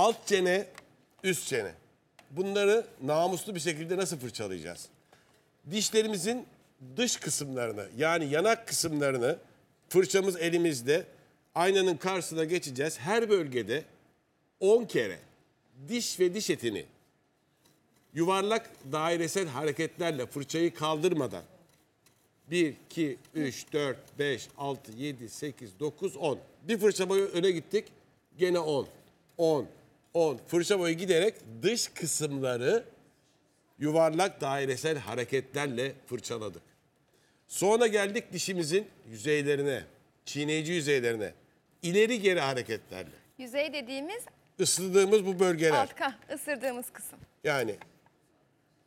alt çene, üst çene. Bunları namuslu bir şekilde nasıl fırçalayacağız? Dişlerimizin dış kısımlarını yani yanak kısımlarını fırçamız elimizde aynanın karşısına geçeceğiz. Her bölgede 10 kere diş ve diş etini yuvarlak dairesel hareketlerle fırçayı kaldırmadan 1, 2, 3, 4, 5, 6, 7, 8, 9, 10. Bir fırça boyu öne gittik. Gene 10, 10, 10. Fırça boyu giderek dış kısımları yuvarlak dairesel hareketlerle fırçaladık. Sonra geldik dişimizin yüzeylerine, çiğneyici yüzeylerine. İleri geri hareketlerle. Yüzey dediğimiz Isırdığımız bu bölgeler. altka ısırdığımız kısım. Yani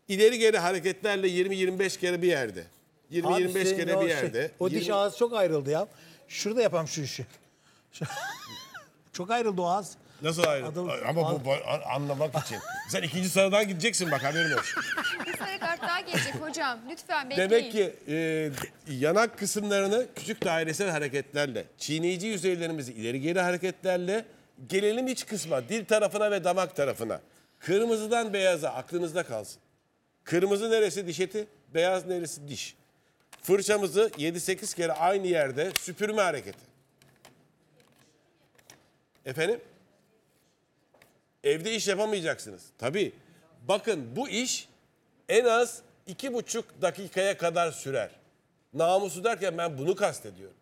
ileri geri hareketlerle 20-25 kere bir yerde. Abi 20-25 senin kere bir şey- yerde. o diş 20 ağız çok ayrıldı ya. Şurada yapalım şu işi. Şu- çok ayrıldı o ağız. Nasıl ayrı? Adam- Ama bu, bu anlamak için. Sen ikinci sıradan gideceksin bak haberin olsun. Bir sarı kart daha gelecek hocam. Lütfen bekleyin. Demek ki e, yanak kısımlarını küçük dairesel hareketlerle, çiğneyici yüzeylerimizi ileri geri hareketlerle, gelelim iç kısma, dil tarafına ve damak tarafına. Kırmızıdan beyaza aklınızda kalsın. Kırmızı neresi diş eti, beyaz neresi diş. Fırçamızı 7-8 kere aynı yerde süpürme hareketi. Efendim? Evde iş yapamayacaksınız. Tabii. Bakın bu iş en az iki buçuk dakikaya kadar sürer. Namusu derken ben bunu kastediyorum.